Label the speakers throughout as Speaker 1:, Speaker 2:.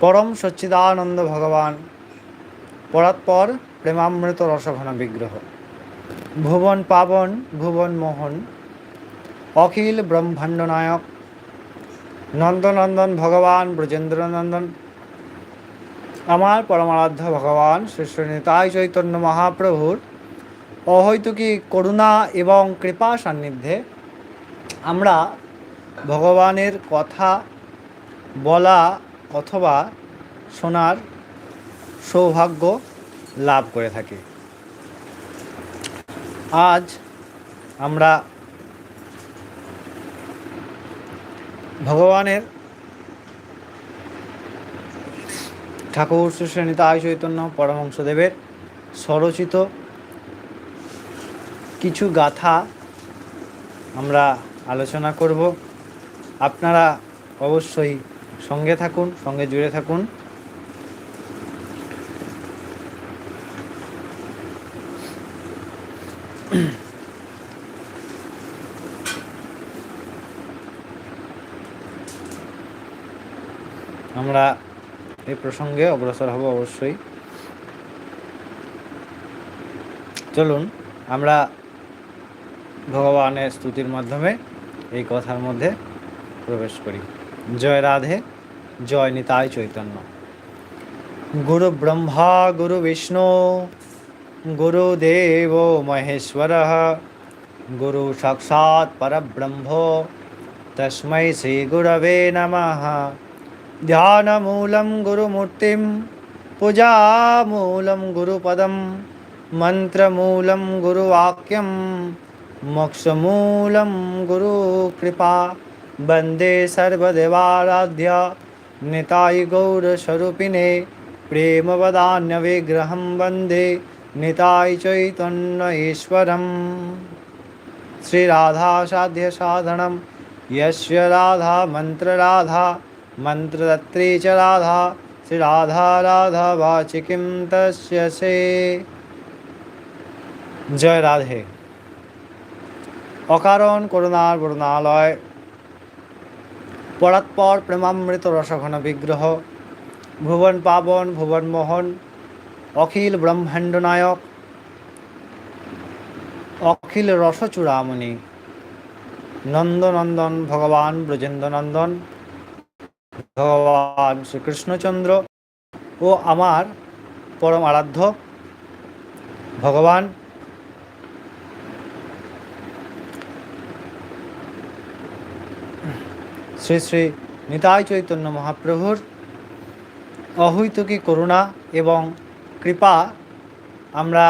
Speaker 1: পরম সচ্চিদানন্দ ভগবান। পরাৎপর প্রেমামৃত রসঘন বিগ্রহ। ভুবন পাবন, ভুবন মোহন। অখিল ব্রহ্মাণ্ড নায়ক। নন্দনন্দন ভগবান, ব্রজেন্দ্রনন্দন। আমার পরমারাধ্য ভগবান শ্রী নিতাই চৈতন্য মহাপ্রভুর। অহৈতুকী করুণা এবং কৃপা সান্নিধ্যে আমরা ভগবানের কথা বলা অথবা শোনার সৌভাগ্য লাভ করে থাকি। আজ আমরা ভগবানের ঠাকুর সুশ্রেণীতায় চৈতন্য পরমহংসদেবের স্বরচিত কিছু গাথা আমরা আলোচনা করব। আপনারা অবশ্যই সঙ্গে থাকুন, সঙ্গে জুড়ে থাকুন। আমরা এই প্রসঙ্গে অগ্রসর হব অবশ্যই। চলুন, আমরা ভগবানের স্তুতির মাধ্যমে এই কথার মধ্যে প্রবেশ করি। जय राधे, जय জয় चैतन्य। गुरु ब्रह्मा, गुरु विष्णु, गुरु गुरुदेव महेश्वर, गुरु साक्षात् परब्रह्म, तस्म श्री गुरव नम। ध्यानमूलं गुरुमूर्ति पूजा पूजामूलं गुरुपदं मन्त्रमूलं गुरुवाक्यं, मोक्षमूलं गुरुकृपा। वन्दे सर्वदेवाराध्य निताय गौरस्वरूपिणे प्रेमवदान्यविग्रहं वन्दे निताय चैतन्य ईश्वरम् श्रीराधासाध्यसाधनं यस्य राधा मन्त्रराधा मन्त्रदत्री च राधा श्रीराधा राधा वाचि किं तस्य से জয় রাধে অকারণ করুণার করুণালয় পরাৎপর প্রেমামৃত রসঘন বিগ্রহ, ভুবন পাবন, ভুবন মোহন, অখিল ব্রহ্মাণ্ড নায়ক, অখিল রসচূড়ামণি, নন্দনন্দন, ভগবান ব্রজেন্দ্রনন্দন, ভগবান শ্রীকৃষ্ণচন্দ্র ও আমার পরম আরাধ্য, ভগবান শ্রী শ্রী নিতাই চৈতন্য মহাপ্রভুর অহৈতুকী করুণা এবং কৃপা আমরা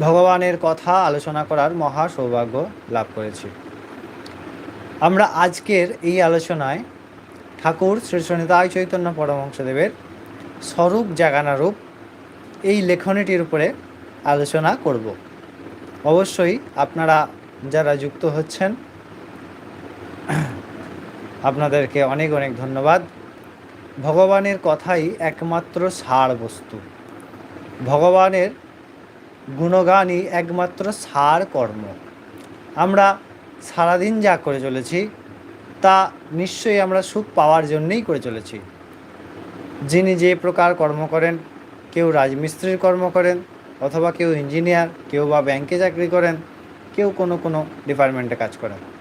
Speaker 1: ভগবানের কথা আলোচনা করার মহা সৌভাগ্য লাভ করেছি। আমরা আজকের এই আলোচনায় ঠাকুর শ্রী সনিতায় চৈতন্য পরমহংসদেবের স্বরূপ জাগানা রূপ এই লেখনীটির উপরে আলোচনা করব। অবশ্যই আপনারা যারা যুক্ত হচ্ছেন আপনাদেরকে অনেক অনেক ধন্যবাদ। ভগবানের কথাই একমাত্র সার বস্তু। ভগবানের গুণগানই একমাত্র সার কর্ম। আমরা সারাদিন যা করে চলেছি, তা নিশ্চয়ই আমরা সুখ পাওয়ার জন্যেই করে চলেছি। যিনি যে প্রকার কর্ম করেন, কেউ রাজমিস্ত্রির কর্ম করেন, অথবা কেউ ইঞ্জিনিয়ার, কেউ বা ব্যাংকে চাকরি করেন, কেউ কোনো কোনো ডিপার্টমেন্টে কাজ করেন।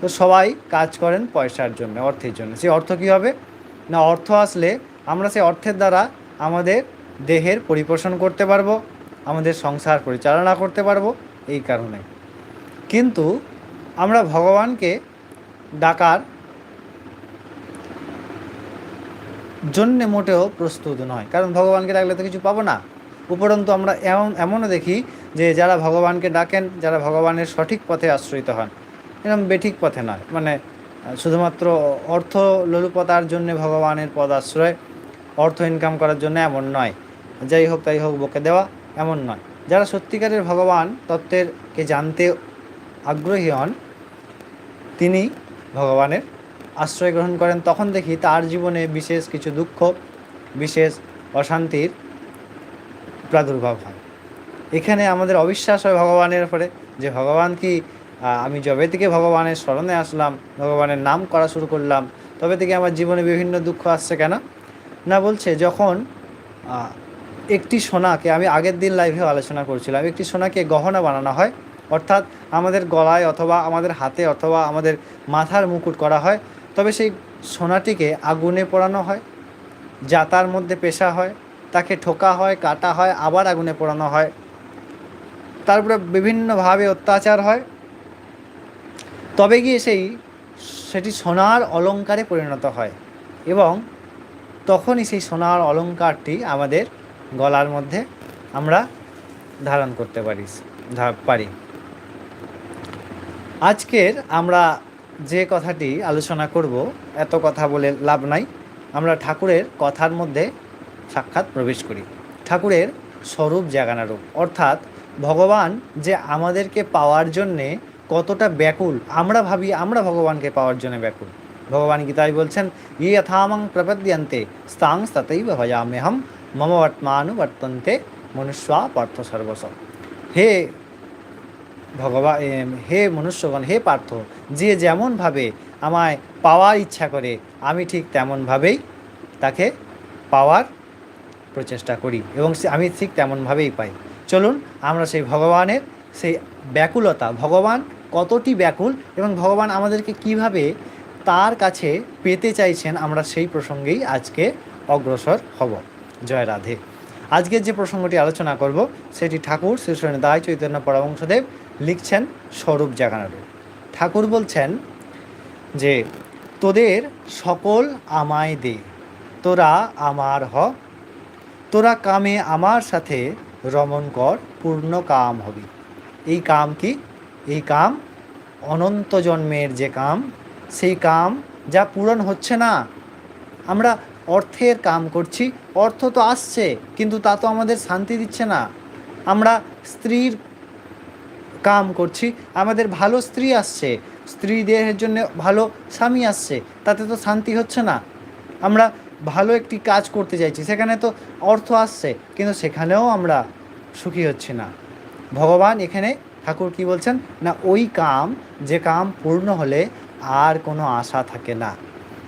Speaker 1: তো সবাই কাজ করেন পয়সার জন্য, অর্থের জন্য। সেই অর্থ কী হবে? না, অর্থ আসলে আমরা সেই অর্থের দ্বারা আমাদের দেহের পরিপোষণ করতে পারব, আমাদের সংসার পরিচালনা করতে পারব, এই কারণে। কিন্তু আমরা ভগবানকে ডাকার জন্যে মোটেও প্রস্তুত নয়। কারণ ভগবানকে ডাকলে তো কিছু পাবো না। উপরন্তু আমরা এমন, এমনও দেখি যে যারা ভগবানকে ডাকেন, যারা ভগবানের সঠিক পথে আশ্রয়িত হন এরকম বেঠিক পথে নয়। মানে শুধুমাত্র অর্থ লোলুপতার জন্যে ভগবানের পদ আশ্রয়, অর্থ ইনকাম করার জন্য এমন নয়। যাই হোক, তাই হোক, বকে দেওয়া এমন নয়। যারা সত্যিকারের ভগবান, তত্ত্বেরকে জানতে আগ্রহী হন, তিনি ভগবানের আশ্রয় গ্রহণ করেন। তখন দেখি তার জীবনে বিশেষ কিছু দুঃখ, বিশেষ অশান্তির প্রাদুর্ভাব হয়। এখানে আমাদের অবিশ্বাস হয় ভগবানের উপরে যে ভগবান কি আমি যবে থেকে ভগবানের স্মরণে আসলাম, ভগবানের নাম করা শুরু করলাম, তবে থেকে আমার জীবনে বিভিন্ন দুঃখ আসছে কেন? না বলছে, যখন একটি সোনাকে, আমি আগের দিন লাইভে আলোচনা করছিলাম, একটি সোনাকে গহনা বানানো হয়, অর্থাৎ আমাদের গলায় অথবা আমাদের হাতে অথবা আমাদের মাথার মুকুট করা হয়, তবে সেই সোনাটিকে আগুনে পোড়ানো হয় জাতার মধ্যে পেশা হয়, তাকে ঠোকা হয়, কাটা হয়, আবার আগুনে পোড়ানো হয়। তারপরে বিভিন্নভাবে অত্যাচার হয় তবে গিয়ে সেই, সেটি সোনার অলংকারে পরিণত হয় এবং তখনই সেই সোনার অলঙ্কারটি আমাদের গলার মধ্যে আমরা ধারণ করতে পারি পারি। আজকের আমরা যে কথাটি আলোচনা করব, এত কথা বলে লাভ নাই। আমরা ঠাকুরের কথার মধ্যে সাক্ষাৎ প্রবেশ করি। ঠাকুরের স্বরূপ জাগানা রূপ অর্থাৎ ভগবান যে আমাদেরকে পাওয়ার জন্যে কতটা ব্যাকুল? আমরা ভাবি, আমরা ভগবানকে পাওয়ার জন্য ব্যাকুল। ভগবান গীতায় বলছেন ইয়ে যথামাং প্রপদ্যন্তে স্তাং ততৈব ভজাম্যহম মম বর্তমানুবর্তন্তে, মনুষ্যা পার্থ সর্বস। হে ভগবান হে মনুষ্যগণ, হে পার্থ, যে যেমনভাবে আমায় পাওয়ার ইচ্ছা করে, আমি ঠিক তেমনভাবেই তাকে পাওয়ার প্রচেষ্টা করি এবং আমি ঠিক তেমনভাবেই পাই। চলুন, আমরা সেই ভগবানের সেই ব্যাকুলতা, ভগবান কতটি ব্যাকুল এবং ভগবান আমাদেরকে কীভাবে তার কাছে পেতে চাইছেন, আমরা সেই প্রসঙ্গেই আজকে অগ্রসর হব। জয় রাধে। আজকের যে প্রসঙ্গটি আলোচনা করব, সেটি ঠাকুর শ্রী দায় চৈতন্য পরমংশদেব লিখছেন স্বরূপ জাগানোর। ঠাকুর বলছেন যে, তোদের সকল আমায় দে, তোরা আমার হ, তোরা কামে আমার সাথে রমণ কর, পূর্ণ কাম হবি। এই কাম কি? এই কাম অনন্ত জন্মের যে কাম, সেই কাম যা পূরণ হচ্ছে না। আমরা অর্থের কাম করছি, অর্থ তো আসছে, কিন্তু তা তো আমাদের শান্তি দিচ্ছে না। আমরা স্ত্রীর কাম করছি, আমাদের ভালো স্ত্রী আসছে, স্ত্রীদের জন্য ভালো স্বামী আসছে, তাতে তো শান্তি হচ্ছে না। আমরা ভালো একটি কাজ করতে চাইছি, সেখানে তো অর্থ আসছে, কিন্তু সেখানেও আমরা সুখী হচ্ছি না। ভগবান এখানে ঠাকুর কি বলছেন? না, ওই কাম, যে কাম পূর্ণ হলে আর কোনো আশা থাকে না।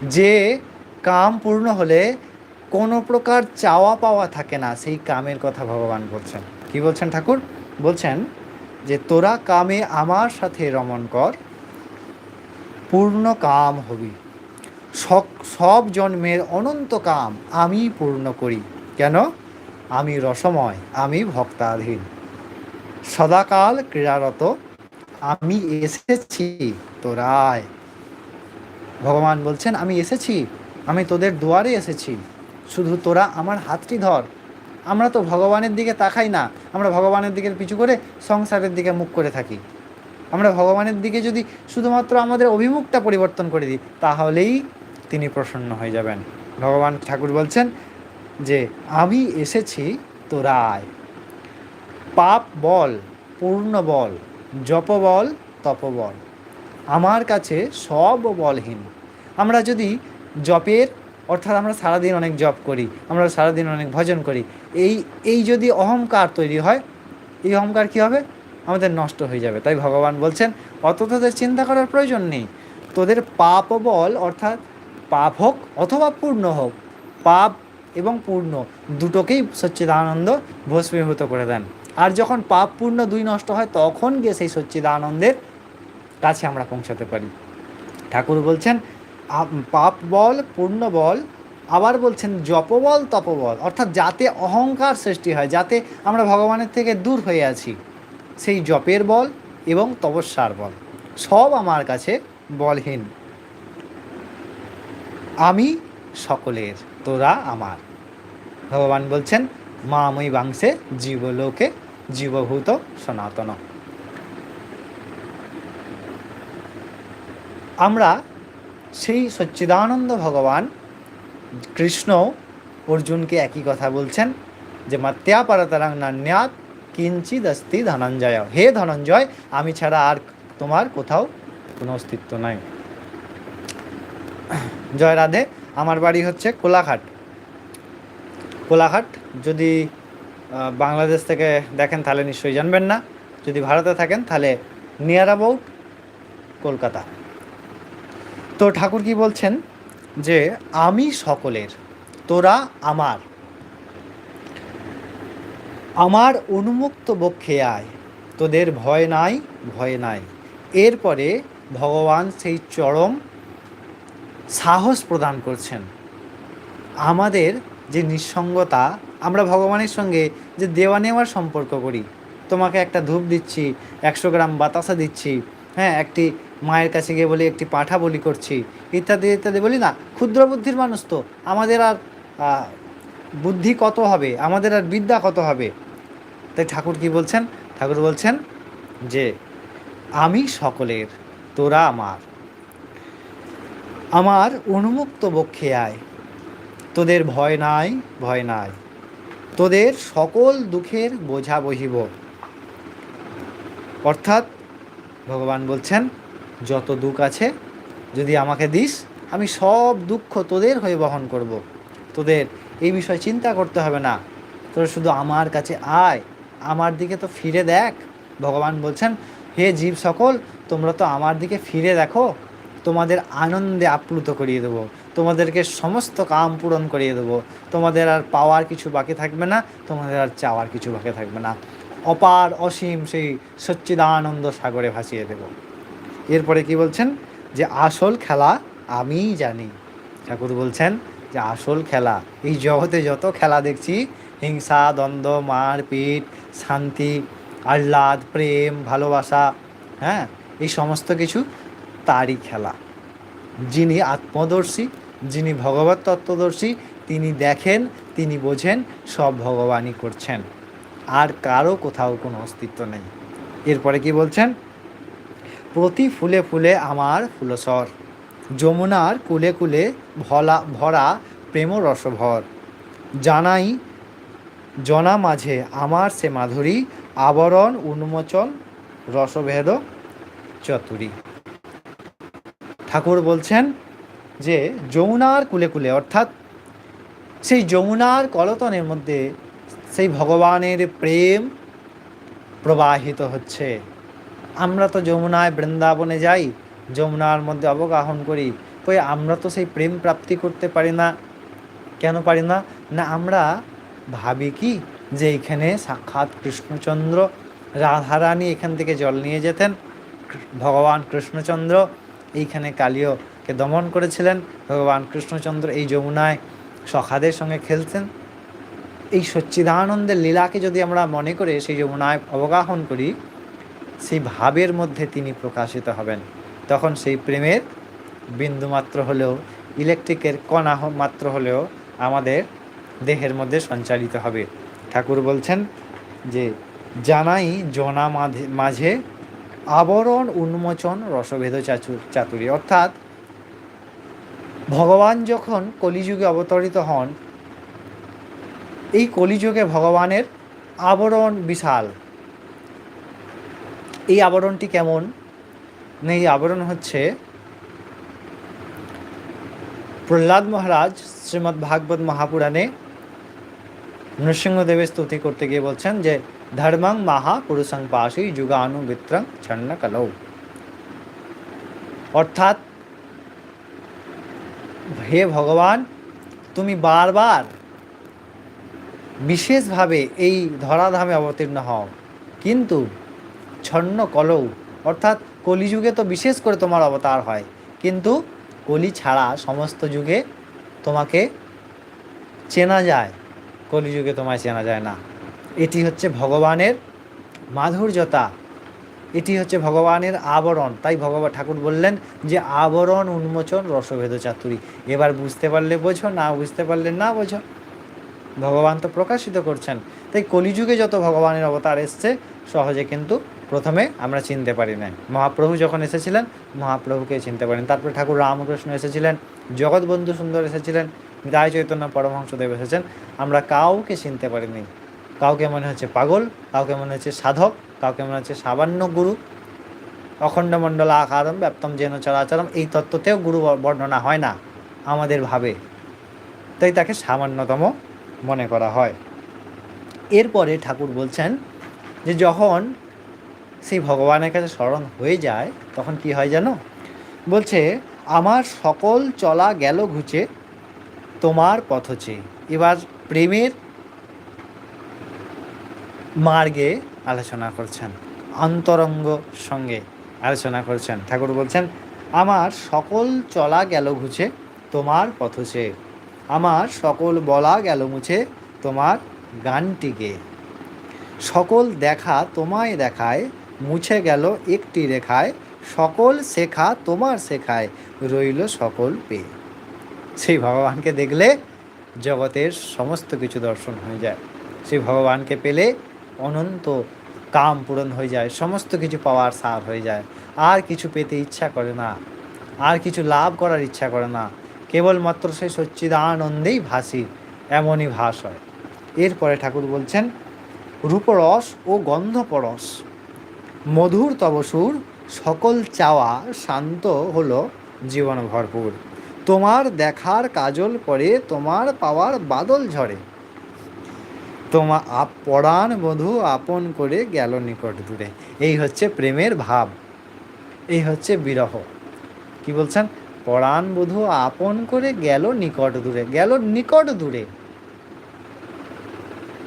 Speaker 1: যে কাম পূর্ণ হলে কোনো প্রকার চাওয়া পাওয়া থাকে না, সেই কামের কথা ভগবান বলছেন। কি বলছেন ঠাকুর? বলছেন যে, তোরা কামে আমার সাথে রমণ কর, পূর্ণ কাম হবি। সব জন্মের অনন্ত কাম আমি পূর্ণ করি। কেন? আমি রসময়, আমি ভক্তাধীন। সদাকাল ক্রীড়ারত, আমি এসেছি তোরায় ভগবান বলছেন, আমি এসেছি, আমি তোদের দুয়ারে এসেছি, শুধু তোরা আমার হাতটি ধর। আমরা তো ভগবানের দিকে তাকাই না, আমরা ভগবানের দিকে পিছু করে সংসারের দিকে মুখ করে থাকি। আমরা ভগবানের দিকে যদি শুধুমাত্র আমাদের অভিমুখটা পরিবর্তন করে দিই, তাহলেই তিনি প্রসন্ন হয়ে যাবেন। ভগবান ঠাকুর বলছেন যে, আমি এসেছি তোরা আয়। পাপ বল, পূর্ণ বল, জপ বল, তপ বল। আমার কাছে সব বলহীন। আমরা যদি জপের, অর্থাৎ আমরা সারাদিন অনেক জপ করি, আমরা সারাদিন অনেক ভজন করি, এই এই যদি অহংকার তৈরি হয়, এই অহংকার কী হবে? আমাদের নষ্ট হয়ে যাবে। তাই ভগবান বলছেন, অত তোদের চিন্তা করার প্রয়োজন নেই। তোদের পাপ বল, অর্থাৎ পাপ হোক অথবা পূর্ণ হোক, পাপ এবং পূর্ণ দুটোকেই সচ্চিদানন্দ ভস্মীভূত করে দেন। আর যখন পাপ পূর্ণ দুই নষ্ট হয়, তখন গিয়ে সেই সচ্চিদানন্দের কাছে আমরা পৌঁছাতে পারি। ঠাকুর বলছেন পাপ বল, পূর্ণ বল, আবার বলছেন জপবল তপবল অর্থাৎ যাতে অহংকার সৃষ্টি হয়, যাতে আমরা ভগবানের থেকে দূর হয়ে আছি, সেই জপের বল এবং তপস্যার বল। সব আমার কাছে বলহীন। আমি সকলের, তোরা আমার। ভগবান বলছেন মামই বাংশে জীবলোকে জীবভূত সনাতন। আমরা সেই সচ্চিদানন্দ ভগবান কৃষ্ণ অর্জুনকে একই কথা বলছেন যে, মাত্যা পারতারাং নান্যাত কিঞ্চিদ অস্তি ধনঞ্জয়। হে ধনঞ্জয়, আমি ছাড়া আর তোমার কোথাও কোনো অস্তিত্ব নাই। জয় রাধে। আমার বাড়ি হচ্ছে কোলাঘাট। কোলাঘাট যদি বাংলাদেশ থেকে দেখেন তাহলে নিশ্চয়ই জানবেন না। যদি ভারতে থাকেন তাহলে নিয়ার অ্যাবাউট কলকাতা। তো ঠাকুর কি বলছেন যে, আমি সকলের, তোরা আমার। আমার উন্মুক্ত বক্ষে আয়, তোদের ভয় নাই ভয় নাই। এরপরে ভগবান সেই চরম সাহস প্রদান করছেন। আমাদের যে নিঃসঙ্গতা আমরা ভগবানের সঙ্গে যে দেওয়া নেওয়ার সম্পর্ক করি। তোমাকে একটা ধূপ দিচ্ছি, একশো গ্রাম বাতাসা দিচ্ছি হ্যাঁ একটি মায়ের কাছে গিয়ে বলি, একটি পাঠা বলি করছি, ইত্যাদি ইত্যাদি বলি না, ক্ষুদ্র বুদ্ধির মানুষ তো, আমাদের আর বুদ্ধি কত হবে? আমাদের আর বিদ্যা কত হবে? তাই ঠাকুর কি বলছেন? ঠাকুর বলছেন যে, আমি সকলের, তোরা আমার। আমার উন্মুক্ত বক্ষে আয় তোদের ভয় নাই ভয় নাই। তোদের সকল দুঃখের বোঝা বহিব। অর্থাৎ ভগবান বলছেন, যত দুঃখ আছে, যদি আমাকে দিস, আমি সব দুঃখ তোদের হয়ে বহন করব। তোদের এই বিষয়ে চিন্তা করতে হবে না। তোরা শুধু আমার কাছে আয়, আমার দিকে তো ফিরে দেখ। ভগবান বলছেন, হে জীব সকল, তোমরা তো আমার দিকে ফিরে দেখো। তোমাদের আনন্দে আপ্লুত করিয়ে দেবো। তোমাদেরকে সমস্ত কাম পূরণ করিয়ে দেবো। তোমাদের আর পাওয়ার কিছু বাকি থাকবে না, তোমাদের আর চাওয়ার কিছু বাকি থাকবে না। অপার অসীম সেই সচ্চিদানন্দ সাগরে ভাসিয়ে দেব। এরপরে কি বলছেন? যে আসল খেলা আমিই জানি। ঠাকুর বলছেন যে আসল খেলা, এই জগতে যত খেলা দেখছি, হিংসা, দ্বন্দ্ব, মারপিট, শান্তি, আহ্লাদ, প্রেম, ভালোবাসা হ্যাঁ এই সমস্ত কিছু তারই খেলা। যিনি আত্মদর্শী, যিনি ভগবত তত্ত্বদর্শী, তিনি দেখেন, তিনি বোঝেন, সব ভগবানই করছেন। আর কারও কোথাও কোনো অস্তিত্ব নেই। এরপরে কি বলছেন? প্রতি ফুলে ফুলে আমার ফুলসর যমুনার কুলে কুলে ভলা, ভরা প্রেম রসভর জানাই, জনা মাঝে আমার সে মাধুরী, আবরণ উন্মোচন রসভেদ চতুরী। ঠাকুর বলছেন যে যমুনার কুলে কুলে, অর্থাৎ সেই যমুনার কলতনের মধ্যে সেই ভগবানের প্রেম প্রবাহিত হচ্ছে। আমরা তো যমুনায় বৃন্দাবনে যাই, যমুনার মধ্যে অবগাহন করি কই আমরা তো সেই প্রেম প্রাপ্তি করতে পারি না। কেন পারি না? না, আমরা ভাবি কি যে এইখানে সাক্ষাৎ কৃষ্ণচন্দ্র, রাধারানী এখান থেকে জল নিয়ে যেতেন, ভগবান কৃষ্ণচন্দ্র এইখানে কালীয়কে দমন করেছিলেন। ভগবান কৃষ্ণচন্দ্র এই যমুনায় সখাদের সঙ্গে খেলতেন এই সচ্চিদানন্দের লীলাকে যদি আমরা মনে করে সেই যমুনায় অবগাহন করি, সেই ভাবের মধ্যে তিনি প্রকাশিত হবেন। তখন সেই প্রেমের বিন্দুমাত্র হলেও, ইলেকট্রিকের কণা মাত্র হলেও আমাদের দেহের মধ্যে সঞ্চালিত হবে। ঠাকুর বলছেন যে, জানাই জনা মাঝে মাঝে আবরণ, উন্মোচন, রসভেদ চাতুরী। অর্থাৎ, ভগবান যখন কলিযুগে অবতরিত হন, এই কলিযুগে ভগবানের আবরণ বিশাল। এই আবরণটি কেমন? এই আবরণ হচ্ছে প্রহ্লাদ মহারাজ শ্রীমদ্ ভাগবত মহাপুরাণে নৃসিংহদেবের স্তুতি করতে গিয়ে বলছেন যে ধর্মং মাহা পুরুষং পাশি ছন্ন কলৌ অর্থাৎ হে ভগবান তুমি বারবার বিশেষভাবে এই ধরাধামে অবতীর্ণ হও। কিন্তু ছন্ন কলৌ অর্থাৎ কলিযুগে তো বিশেষ করে তোমার অবতার হয়, কিন্তু কলি ছাড়া সমস্ত যুগে তোমাকে চেনা যায়, কলিযুগে তোমায় চেনা যায় না। এটি হচ্ছে ভগবানের মাধুর্যতা। এটি হচ্ছে ভগবানের আবরণ। তাই ভগবান ঠাকুর বললেন যে, আবরণ, উন্মোচন, রসভেদ, চাতুরি। এবার বুঝতে পারলে বোঝো, না বুঝতে পারলে না বোঝো। ভগবান তো প্রকাশিত করছেন। তাই কলিযুগে যত ভগবানের অবতার এসছে, সহজে কিন্তু প্রথমে আমরা চিনতে পারি না মহাপ্রভু যখন এসেছিলেন, মহাপ্রভুকে চিনতে পারেন। তারপরে ঠাকুর রামকৃষ্ণ এসেছিলেন, জগৎবন্ধু সুন্দর এসেছিলেন রায় চৈতন্য পরমহংসদেব এসেছেন। আমরা কাউকে চিনতে পারিনি। কাউকে মনে হচ্ছে পাগল, কাউকে মনে হচ্ছে সাধক, কাউকে মনে হচ্ছে সামান্য গুরু। অখণ্ড মণ্ডল আকারম ব্যাপ্তম যেন চরাচরম, এই তত্ত্বতেও গুরু বর্ণনা হয় না, আমাদের ভাবে। তাই তাকে সামান্যতম মনে করা হয়। এরপরে ঠাকুর বলছেন যে যখন সেই ভগবানের কাছে স্মরণ হয়ে যায়, তখন কি হয় জানো? বলছে, আমার সকল চলা গেল ঘুচে, তোমার পথ চেয়ে এবার প্রেমের মার্গে আলোচনা করছেন, অন্তরঙ্গ সঙ্গে আলোচনা করছেন। ঠাকুর বলছেন, আমার সকল চলা গেল ঘুচে তোমার পথ চেয়ে আমার সকল বলা গেল মুছে তোমার গানটিকে। সকল দেখা তোমায় দেখায়, মুছে গেল একটি রেখায়। সকল শেখা তোমার শেখায়, রইল সকল পেয়ে। সেই ভগবানকে দেখলে জগতের সমস্ত কিছু দর্শন হয়ে যায়। সেই ভগবানকে পেলে অনন্ত কাম পূরণ হয়ে যায়, সমস্ত কিছু পাওয়ার সার হয়ে যায়। আর কিছু পেতে ইচ্ছা করে না, আর কিছু লাভ করার ইচ্ছা করে না। কেবলমাত্র সেই সচ্চিদানন্দেই ভাসি এমনই ভাস হয়। এরপরে ঠাকুর বলছেন, রূপরস ও গন্ধপরস, মধুর তবসুর সকল চাওয়া শান্ত হলো জীবন ভরপুর। তোমার দেখার কাজল পরে তোমার পাওয়ার বাদল ঝরে। তোমা আপ পরাণ বধূ আপন করে গেল নিকট দূরে। এই হচ্ছে প্রেমের ভাব। এই হচ্ছে বিরহ। কি বলছেন? পরাণ বধূ আপন করে গেল নিকট দূরে। গেল নিকট দূরে।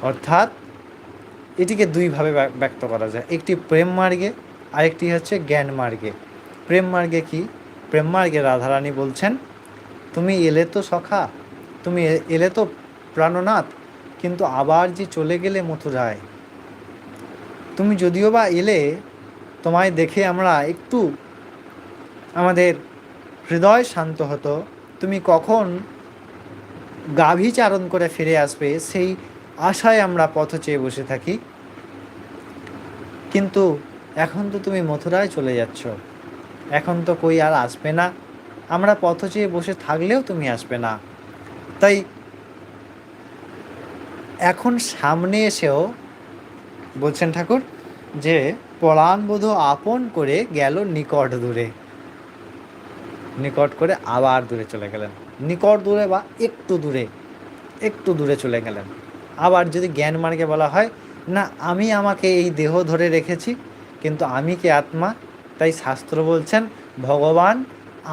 Speaker 1: অর্থাৎ এটিকে দুইভাবে ব্যক্ত করা যায়। একটি প্রেম মার্গে, আরেকটি হচ্ছে জ্ঞান মার্গে। প্রেম মার্গে কি? প্রেম মার্গে রাধারানী বলছেন, তুমি এলে তো সখা, তুমি এলে তো প্রাণনাথ কিন্তু আবার যে চলে গেলে মথুরায়, তুমি যদিও বা এলে, তোমায় দেখে আমরা একটু আমাদের হৃদয় শান্ত হতো। তুমি কখন গাভীচারণ করে ফিরে আসবে, সেই আশায় আমরা পথ চেয়ে বসে থাকি। কিন্তু এখন তো তুমি মথুরায় চলে যাচ্ছ। এখন তো কই আর আসবে না। আমরা পথ চেয়ে বসে থাকলেও তুমি আসবে না। তাই এখন সামনে এসেও বলছেন ঠাকুর যে পলানবোধ আপন করে গেল নিকট দূরে। নিকট করে আবার দূরে চলে গেলেন। নিকট দূরে বা একটু দূরে একটু দূরে চলে গেলেন। আবার যদি জ্ঞান মার্গে বলা হয়, না, আমি আমাকে এই দেহ ধরে রেখেছি, কিন্তু আমি কি আত্মা? তাই শাস্ত্র বলছেন, ভগবান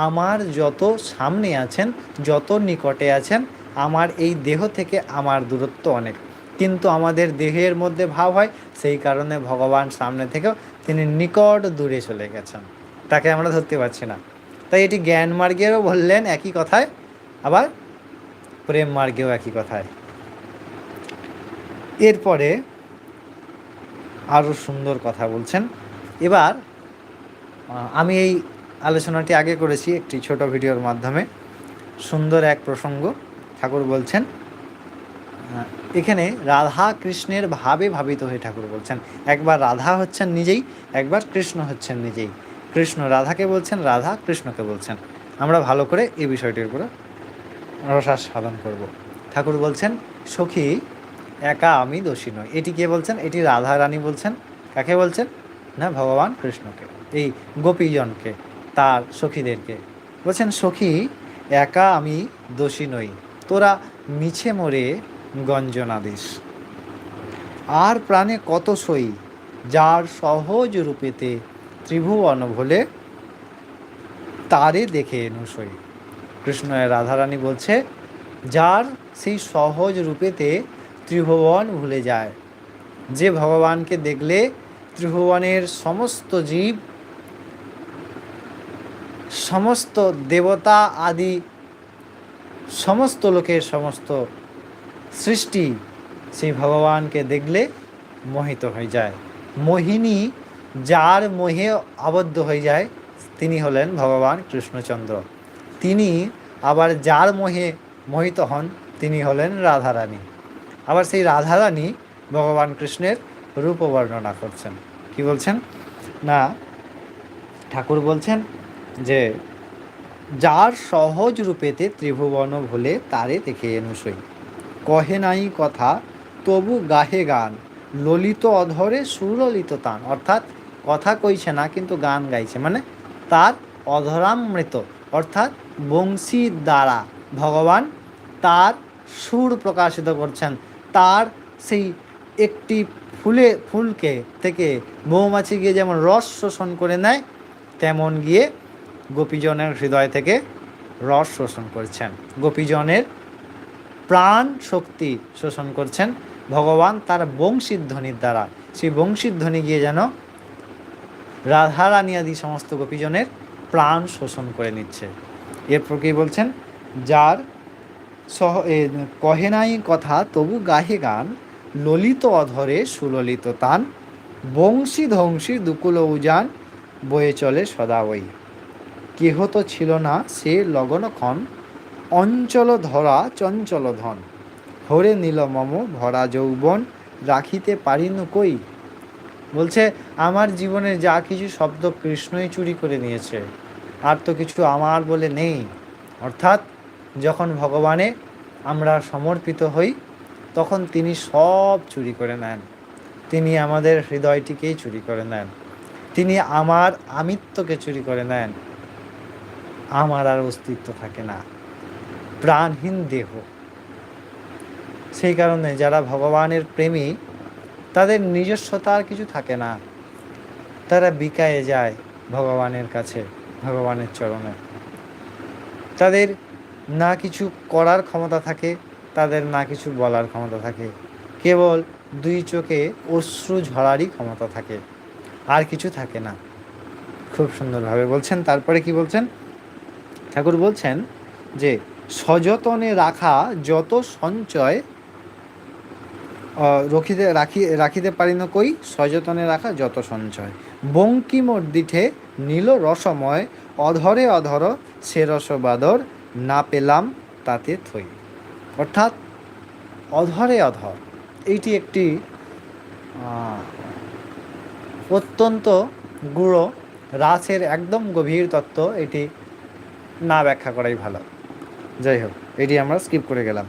Speaker 1: আমার যত সামনে আছেন, যত নিকটে আছেন আমার এই দেহ থেকে আমার দূরত্ব অনেক। কিন্তু আমাদের দেহের মধ্যে ভাব হয়, সেই কারণে ভগবান সামনে থেকেও তিনি নিকট দূরে চলে গেছেন। তাকে আমরা ধরতে পারছি না। তাই এটি জ্ঞান মার্গেরও বললেন একই কথায়, আবার প্রেম মার্গেও একই কথায়। এরপরে আরও সুন্দর কথা বলছেন। এবার আমি এই আলোচনাটি আগে করেছি একটি ছোট ভিডিওর মাধ্যমে। সুন্দর এক প্রসঙ্গ। ঠাকুর বলছেন এখানে রাধা কৃষ্ণের ভাবে ভাবিত হয়ে ঠাকুর বলছেন। একবার রাধা হচ্ছেন নিজেই, একবার কৃষ্ণ হচ্ছেন নিজেই। কৃষ্ণ রাধাকে বলছেন, রাধা কৃষ্ণকে বলছেন। আমরা ভালো করে এই বিষয়টির উপরে রসাস সাধন করব। ঠাকুর বলছেন, সখী, একা আমি দোষী নই। এটি কে বলছেন? এটি রাধা রানী বলছেন। কাকে বলছেন? না, ভগবান কৃষ্ণকে, এই গোপীজনকে, তার সখীদেরকে। বলছেন, সখী, একা আমি দোষী নই। তোরা মিছে মরে গঞ্জনাদেশ। আর প্রাণে কত সই যার সহজ রূপেতে ত্রিভুবন ভোলে, তারে দেখে এনু সই। কৃষ্ণ রাধারানী বলছে, যার সেই সহজ রূপেতে ত্রিভুবন ভুলে যায়, যে ভগবানকে দেখলে ত্রিভুবনের সমস্ত জীব, সমস্ত দেবতা আদি সমস্ত লোকের সমস্ত সৃষ্টি সেই ভগবানকে দেখলে মোহিত হয়ে যায়। মোহিনী যার মোহে আবদ্ধ হয়ে যায়, তিনি হলেন ভগবান কৃষ্ণচন্দ্র। তিনি আবার যার মোহে মোহিত হন, তিনি হলেন রাধারানী। আবার সেই রাধারানী ভগবান কৃষ্ণের রূপ বর্ণনা করছেন। কি বলছেন? না, ঠাকুর বলছেন যে যার সহজ রূপেতে ত্রিভুবন ভুলে তারে দেখে এনুসই কহে নাই কথা, তবু গাহে গান, ললিত অধরে সুললিত তান। অর্থাৎ কথা কইছে না, কিন্তু গান গাইছে। মানে তার অধরামৃত, অর্থাৎ বংশী দ্বারা ভগবান তার সুর প্রকাশিত করছেন। তার সেই একটি ফুলে, ফুলকে থেকে মৌমাছি গিয়ে যেমন রস শোষণ করে নেয়, তেমন গিয়ে গোপীজনের হৃদয় থেকে রস শোষণ করছেন। গোপীজনের প্রাণ শক্তি শোষণ করছেন। ভগবান তার বংশীর ধ্বনির দ্বারা। সেই বংশীর ধ্বনি গিয়ে যেন রাধারানী আদি সমস্ত গোপীজনের প্রাণ শোষণ করে নিচ্ছে। এরপর কি বলছেন? যার সহ কহে নাই কথা, তবু গাহে গান, ললিত অধরে সুললিত তান, বংশী ধ্বংসী দুকুল উজান বয়ে চলে সদা ওই। কেহ তো ছিল না, সে লগনক্ষণ অঞ্চল ধরা চঞ্চল ধন হরে নীল মম, ভরা যৌবন, রাখিতে পারিনু কই? বলছে, আমার জীবনের যা কিছু শব্দ কৃষ্ণই চুরি করে নিয়েছে, আর তো কিছু আমার বলে নেই। অর্থাৎ, যখন ভগবানে আমরা সমর্পিত হই, তখন তিনি সব চুরি করে নেন। তিনি আমাদের হৃদয়টিকেই চুরি করে নেন। তিনি আমার আমিত্বকে চুরি করে নেন। আমার আর অস্তিত্ব থাকে না। প্রাণহীন দেহ। সেই কারণে যারা ভগবানের প্রেমী, তাদের নিজস্বতা আর কিছু থাকে না। তারা বিকায়ে যায় ভগবানের কাছে, ভগবানের চরণে। তাদের না কিছু করার ক্ষমতা থাকে, তাদের না কিছু বলার ক্ষমতা থাকে। কেবল দুই চোখে অশ্রু ঝরারই ক্ষমতা থাকে। আর কিছু থাকে না। খুব সুন্দরভাবে বলছেন, তারপরে কি বলছেন? ঠাকুর বলছেন যে সযতনে রাখা যত সঞ্চয় রখিতে, রাখি, রাখিতে পারি না কই? সযতনে রাখা যত সঞ্চয়। বঙ্কিমোর দিঠে নীল রসময়, অধরে অধর সে রসবাদর না পেলাম তাতে থই। অর্থাৎ অধরে অধর, এইটি একটি অত্যন্ত গুঁড়ো, রাসের একদম গভীর তত্ত্ব, এটি না ব্যাখ্যা করাই ভালো। যাই হোক, এটি আমরা স্কিপ করে গেলাম।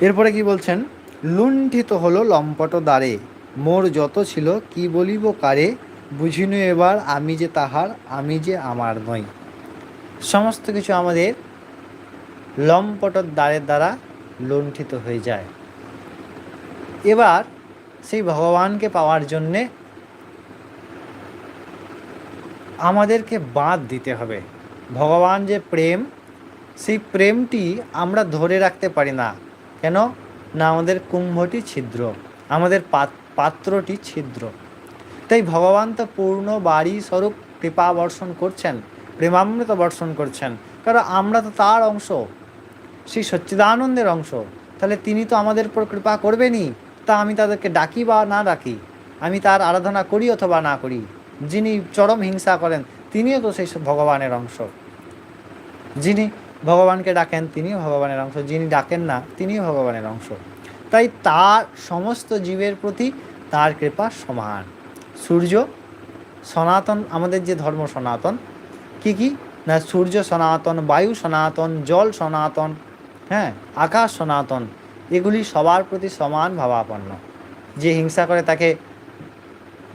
Speaker 1: এরপরে কি বলছেন? লুণ্ঠিত হলো লম্পট দ্বারে। মোর যত ছিল, কি বলিব কারে? বুঝিনু এবার আমি যে তাহার, আমি যে আমার নই। সমস্ত কিছু আমাদের লম্পটর দ্বারের দ্বারা লুণ্ঠিত হয়ে যায়। এবার সেই ভগবানকে পাওয়ার জন্যে আমাদেরকে বাঁধ দিতে হবে। ভগবান যে প্রেম, সেই প্রেমটি আমরা ধরে রাখতে পারি না। কেন? না আমাদের কুম্ভটি ছিদ্র, আমাদের পাত্রটি ছিদ্র। তাই ভগবান তো পূর্ণ বাড়ি স্বরূপ কৃপা বর্ষণ করছেন, প্রেমামৃত বর্ষণ করছেন। কারণ আমরা তো তার অংশ, সেই সচ্চিদানন্দের অংশ। তাহলে তিনি তো আমাদের উপর কৃপা করবেনই। তা আমি তাদেরকে ডাকি বা না ডাকি? আমি তার আরাধনা করি অথবা না করি? যিনি চরম হিংসা করেন, তিনিও তো সেই ভগবানের অংশ। যিনি ভগবানকে ডাকেন, তিনিও ভগবানের অংশ। যিনি ডাকেন না, তিনিও ভগবানের অংশ। তাই তার সমস্ত জীবের প্রতি তার কৃপা সমান। সূর্য, সনাতন, আমাদের যে ধর্ম সনাতন, কি কি? না, সূর্য সনাতন, বায়ু সনাতন, জল সনাতন হ্যাঁ আকাশ সনাতন, এগুলি সবার প্রতি সমান ভাবাপন্ন। যে হিংসা করে তাকে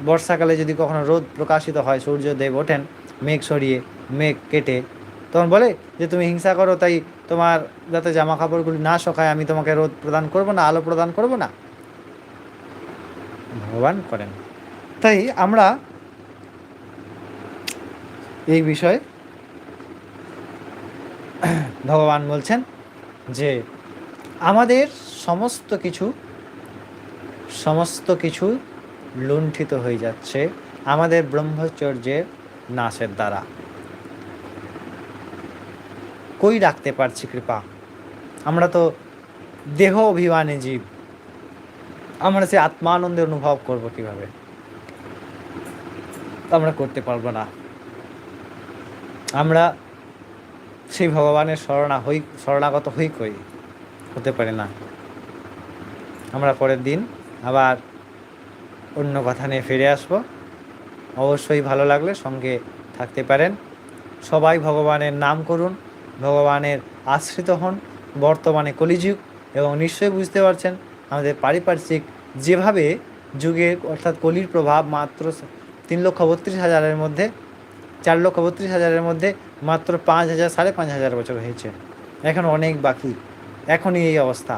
Speaker 1: বর্ষাকালে যদি কখনো রোদ প্রকাশিত হয় সূর্যদেব ওঠেন, মেঘ সরিয়ে, মেঘ কেটে, তখন বলে যে তুমি হিংসা করো, তাই তোমার যাতে জামা কাপড়গুলি না শোকায়, আমি তোমাকে রোদ প্রদান করব না, আলো প্রদান করব না। ভগবান করেন। তাই আমরা এই বিষয়ে ভগবান বলছেন যে আমাদের সমস্ত কিছু সমস্ত কিছু লুণ্ঠিত হয়ে যাচ্ছে আমাদের ব্রহ্মচর্যের নাশের দ্বারা। কই রাখতে পারছি কৃপা? আমরা তো দেহ অভিমানী জীব। আমরা সে আত্মানন্দে অনুভব করব কীভাবে? আমরা করতে পারব না। আমরা সেই ভগবানের শরণা হই, শরণাগত হই কই? হতে পারি না। আমরা পরের দিন আবার অন্য কথা নিয়ে ফিরে আসব। অবশ্যই ভালো লাগলে সঙ্গে থাকতে পারেন। সবাই ভগবানের নাম করুন, ভগবানের আশ্রিত হন। বর্তমানে কলিযুগ এবং নিশ্চয়ই বুঝতে পারছেন, আমাদের পারিপার্শ্বিক যেভাবে যুগের অর্থাৎ কলির প্রভাব মাত্র তিন লক্ষ বত্রিশ হাজারের মধ্যে, চার লক্ষ বত্রিশ হাজারের মধ্যে মাত্র পাঁচ হাজার, সাড়ে পাঁচ হাজার বছর হয়েছে। এখন অনেক বাকি। এখনই এই অবস্থা।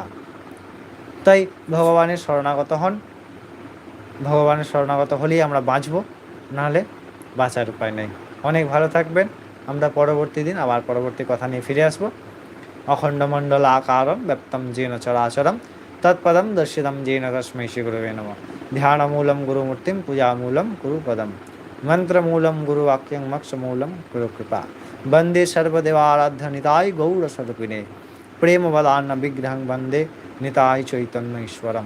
Speaker 1: তাই ভগবানের শরণাগত হন। ভগবানের শরণাগত হলেই আমরা বাঁচবো, নাহলে বাঁচার উপায় নেই। অনেক ভালো থাকবেন, আমরা পরবর্তী দিন আবার পরবর্তী কথা নিয়ে ফিরে আসব। অখণ্ডমণ্ডল আকারম ব্যক্তম যেন চরাচরম, তৎপদম দর্শিতম যেন তস্मै শ্রী গুরুবে নম। ধ্যানমূলম গুরুমূর্তিম পূজামূলম গুরুপদম মন্ত্রমূলম গুরুবাক্যং মক্ষমূলম গুরু কৃপা বন্দে সর্বদেবারাধ্য নিতাই গৌর সদপিনে প্রেমবলান্ন বিগ্রহং বন্দে নিতাই চৈতন্য ঈশ্বরম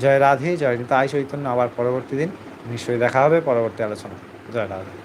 Speaker 1: জয় রাধে, জয় নিতাই চৈতন্য আবার পরবর্তী দিন নিশ্চয়ই দেখা হবে, পরবর্তী আলোচনা। জয় রাধে।